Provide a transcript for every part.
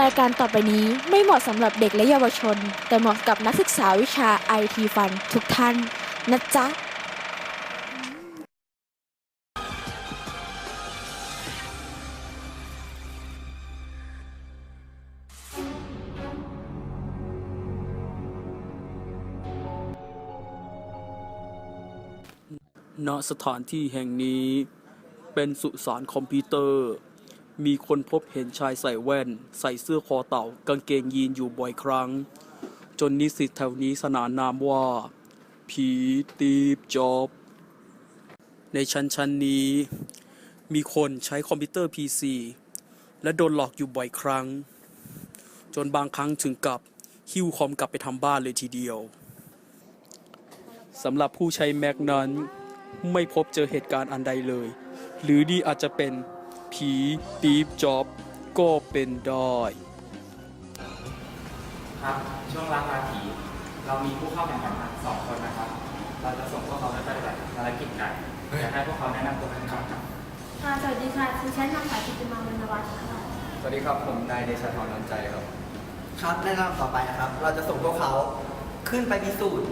รายการต่อไปนี้ไม่เหมาะสำหรับเด็กและเยาวชน แต่เหมาะกับนักศึกษาวิชา IT ฟันทุกท่าน นะจ๊ะ ณสถานที่แห่งนี้เป็นสุสานคอมพิวเตอร์ มีคนพบเห็นชายใส่แว่น ใส่เสื้อคอเต่ากางเกงยีนอยู่บ่อยครั้ง จนนิสิตแถวนี้สนานนามว่า ผีตีบจอบ ในชั้นชั้นนี้ มีคนใช้คอมพิวเตอร์ PC และโดนหลอกอยู่บ่อยครั้ง จนบางครั้งถึงกับหิ้วคอมกลับไปทำบ้านเลยทีเดียวสำหรับผู้ใช้ Mac นั้น ไม่พบเจอเหตุการณ์อันใดเลย หรือดีอาจจะเป็น ผีตีฟจ็อบก็เป็นได้ครับช่วงล้างราผีเรามีผู้เข้าแข่งขันสองคนนะครับ เราจะส่งพวกเขาไปปฏิบัติภารกิจกันอยากให้พวกเขาแนะนำตัวกันก่อนครับค่ะสวัสดีค่ะดิฉันนางสาวกิติมาวันวัฒน์ค่ะสวัสดีครับผมนายเดชาธรน้ำใจครับ ครับแนะนำต่อไปนะครับ เราจะส่งพวกเขาขึ้นไปพิสูจน์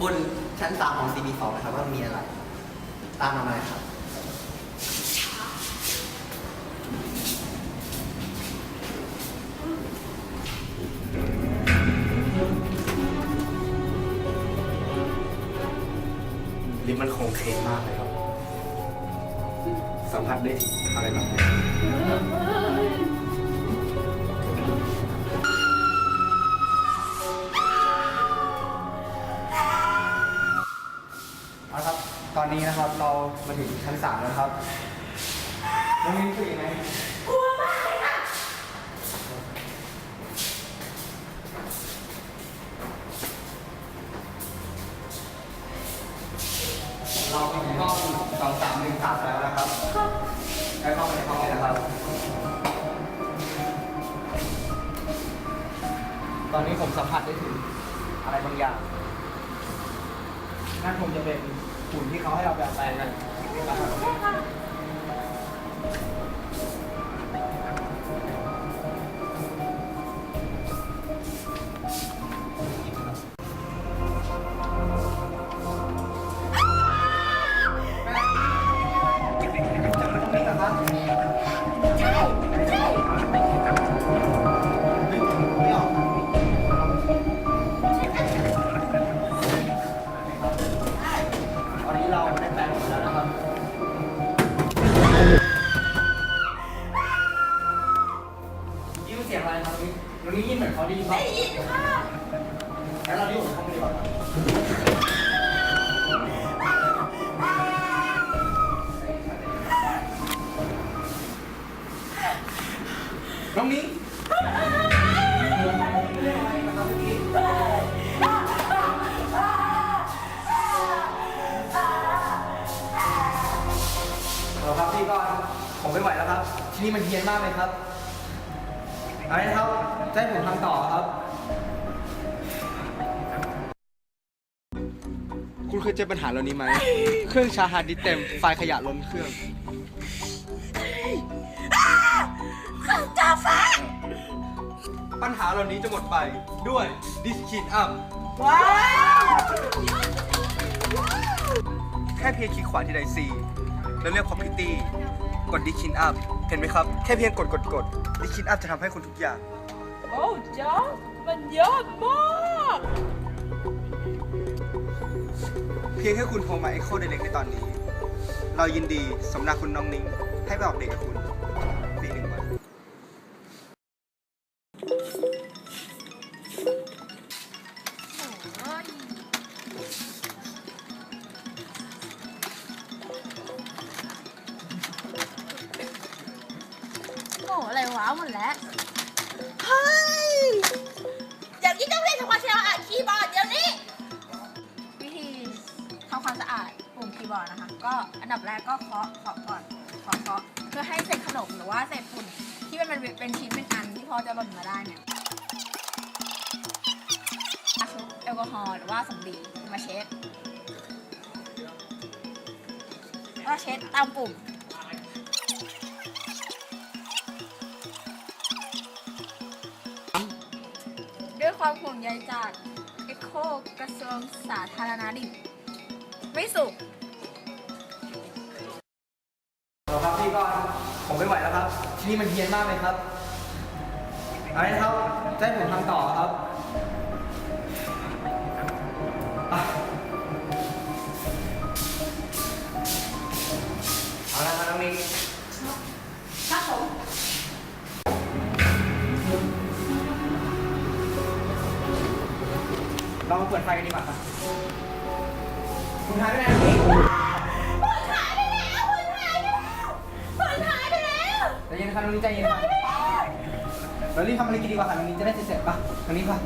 บนชั้นสามของ CB2 นะครับว่ามีอะไร ตามมาเลยครับ ลิฟต์มันคงเคงมากเลยครับ สัมผัสได้ถึงอะไรแบบนี้เอาละครับ ตอนนี้นะครับเรามาถึงชั้นสามแล้วครับน้องมิ้นคือยังไง อะไรบางอย่างนั่นคงจะเป็นหุ่นที่เขาให้เราแบบแปลงกันนี่ เสียงอะไรครับนี่วันนี้ยิ้มเหมือนเขาได้ยินป่ะได้ยินค่ะงั้นเราดีกว่าเข้าไปดีกว่าครับน้องนิ้งเอาครับพี่ก่อนผมไม่ไหวแล้วครับ ที่นี่มันเฮี้ยนมากเลยครับ อะไรนะครับจะให้ผมทำต่อครับ คุณเคยเจอปัญหาเหล่านี้ไหม เครื่องชาร์จฮาร์ดดิสก์เต็ม ไฟล์ขยะล้นเครื่องปัญหาเหล่านี้จะหมดไปด้วยดิสคินอัพ ว้าวแค่เพียงคลิกขวาที่ไดซีแล้วเลือก Property กดดิสคินอัพ เห็นไหมครับ แค่เพียงกดกดกดดิสคินอัพจะทำให้คุณทุกอย่าง โอ้จอร์จมันยอดมากเพียงแค่คุณโทรมา Echo Direct ในตอนนี้ เรายินดีสำนักคุณน้องนิ้งให้ไปออกเดทกับคุณฟรีหนึ่งวันโอ้อะไรวหมดแล้ว เฮ้ยอย่างนี้ต้องเรียนทำความสะอาดคีย์บอร์ดเดี๋ยวนี้ วิธีทำความสะอาดปุ่มคีย์บอร์ดนะคะ ก็อันดับแรกก็เคาะเคาะก่อนเคาะเคาะเพื่อให้เศษขนมหรือว่าเศษฝุ่นที่มันเป็นเป็นชิ้นเป็นอันที่พอจะหล่นมาได้เนี่ยชุบแอลกอฮอล์หรือว่าสำลีมาเช็ดแล้วก็เช็ดตามปุ่ม ความห่วงใยจากเอโคกระทรวงสาธารณดิบไม่สุขเอาครับพี่ก่อนผมไม่ไหวแล้วครับ ที่นี่มันเฮี้ยนมากเลยครับอะไรนะครับจะให้ผมทำต่อครับ ไฟกันดีกว่าครับคุณหายไปไหนน้องนิกหุ่นหายไปแล้วหุ่นหายไปแล้วหุ่นหายไปแล้วใจเย็นครับน้องนิกใจเย็นครับเรารีบทำอะไรกินดีกว่าค่ะน้องนิกจะได้เสร็จๆป่ะน้องนิกป่ะ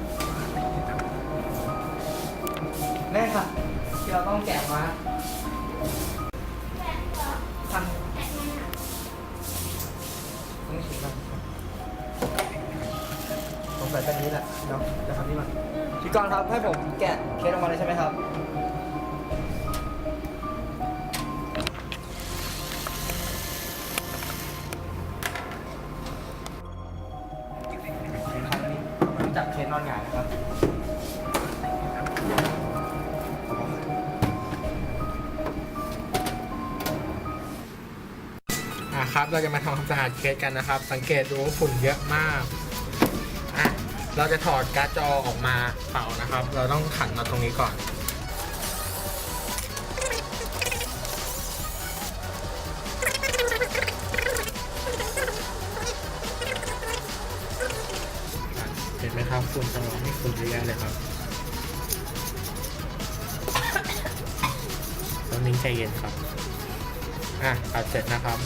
แน่ค่ะที่เราต้องแกะมา ผมใส่แค่นี้แหละเนาะจะทำนี่มาพี่กรณ์ครับให้ผมแกะเคสออกมาเลยใช่ไหมครับครับนี่ผมจับเคสนอนหงายนะครับ อะครับ เราจะมาทำความสะอาดเคสกันนะครับ สังเกตดูว่าฝุ่นเยอะมาก เราจะถอดการ์ดจอออกมาเป่านะครับ เราต้องขันมาตรงนี้ก่อน เห็นไหมครับฝุ่นจะร้อนให้ฝุ่นเยอะแยะเลยครับ ตอนนี้ใจเย็นครับ อะตัดเสร็จนะครับ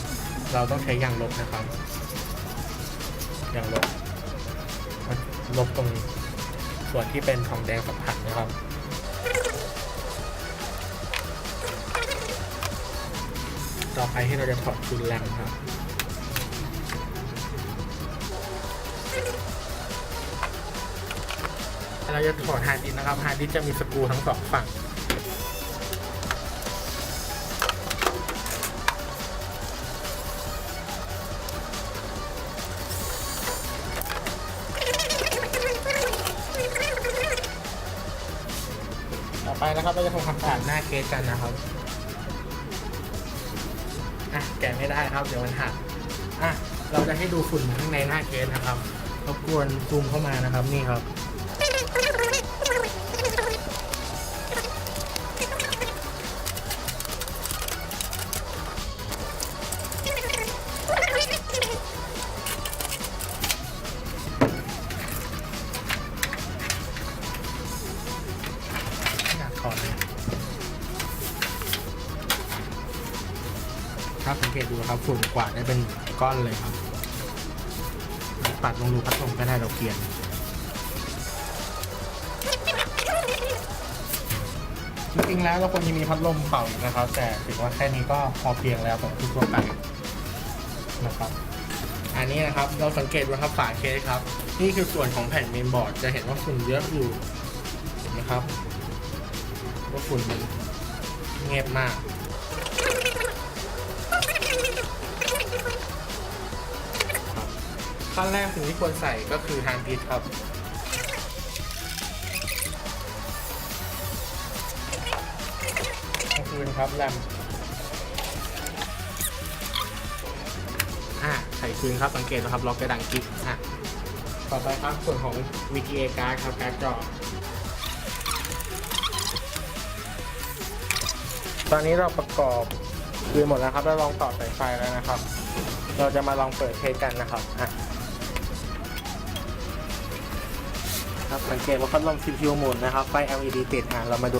เราต้องใช้ยางลบนะครับยางลบ ลบตรงส่วนที่เป็นทองแดงสัมผัสนะครับต่อไปที่เราจะถอดคูลแรงครับ เราจะถอดฮาร์ดดิสก์นะครับฮาร์ดดิสก์จะมีสกรูทั้งสองฝั่ง นะครับเราจะทำความสะอาดหน้าเคสกันนะครับอะแกะไม่ได้ครับ เดี๋ยวมันหักอะเราจะให้ดูฝุ่นข้างในหน้าเคสนะครับรบกวนซูมเข้ามานะครับนี่ครับ ครับสังเกตดูครับฝุ่นกวาดได้เป็นก้อนเลยครับปัดลงรูพัดลมก็ได้เราเปลี่ยนจริงๆแล้วเราควรจะมีพัดลมเป่านะครับ แต่ถือว่าแค่นี้ก็พอเพียงแล้วสำหรับทั่วไปนะครับ อันนี้นะครับเราสังเกตดูครับฝาเคสครับ นี่คือส่วนของแผ่นเมนบอร์ดจะเห็นว่าฝุ่นเยอะอยู่เห็นไหมครับ ว่าฝุ่นมันเงียบมาก ขั้นแรกสิ่งที่ควรใส่ก็คือฮาร์ดดิสก์ครับก็คือนครับแรมอะใส่คืนครับ สังเกตนะครับ ล็อกกระดังกิ๊กอะ ต่อไปครับ ส่วนของ VGA card ครับการ์ดจอ ตอนนี้เราประกอบคืนหมดแล้วครับ แล้วลองต่อสายไฟแล้วนะครับ เราจะมาลองเปิดเทสกันนะครับอะ ครับ สังเกตว่าพัดลม CPU หมุนนะครับ ไฟ LED ติดอะเรามาดู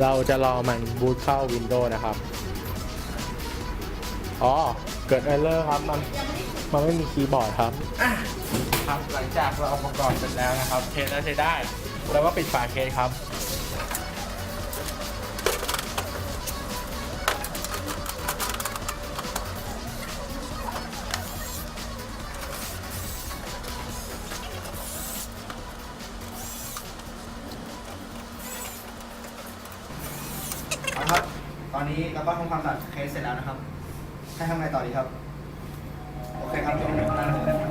เราจะรอมันบูตเข้า Windows นะครับ อ๋อ เกิดเอร์เลอร์ครับ มัน มันไม่มีคีย์บอร์ดครับ ครับ หลังจากเราเอาประกอบเสร็จแล้วนะครับ เทสแล้วใช้ได้ แล้วก็ปิดฝาเคสครับ นี้เราก็ทำความสะอาดเคสเสร็จแล้วนะครับ ให้ทำอะไรต่อดีครับ โอเคครับ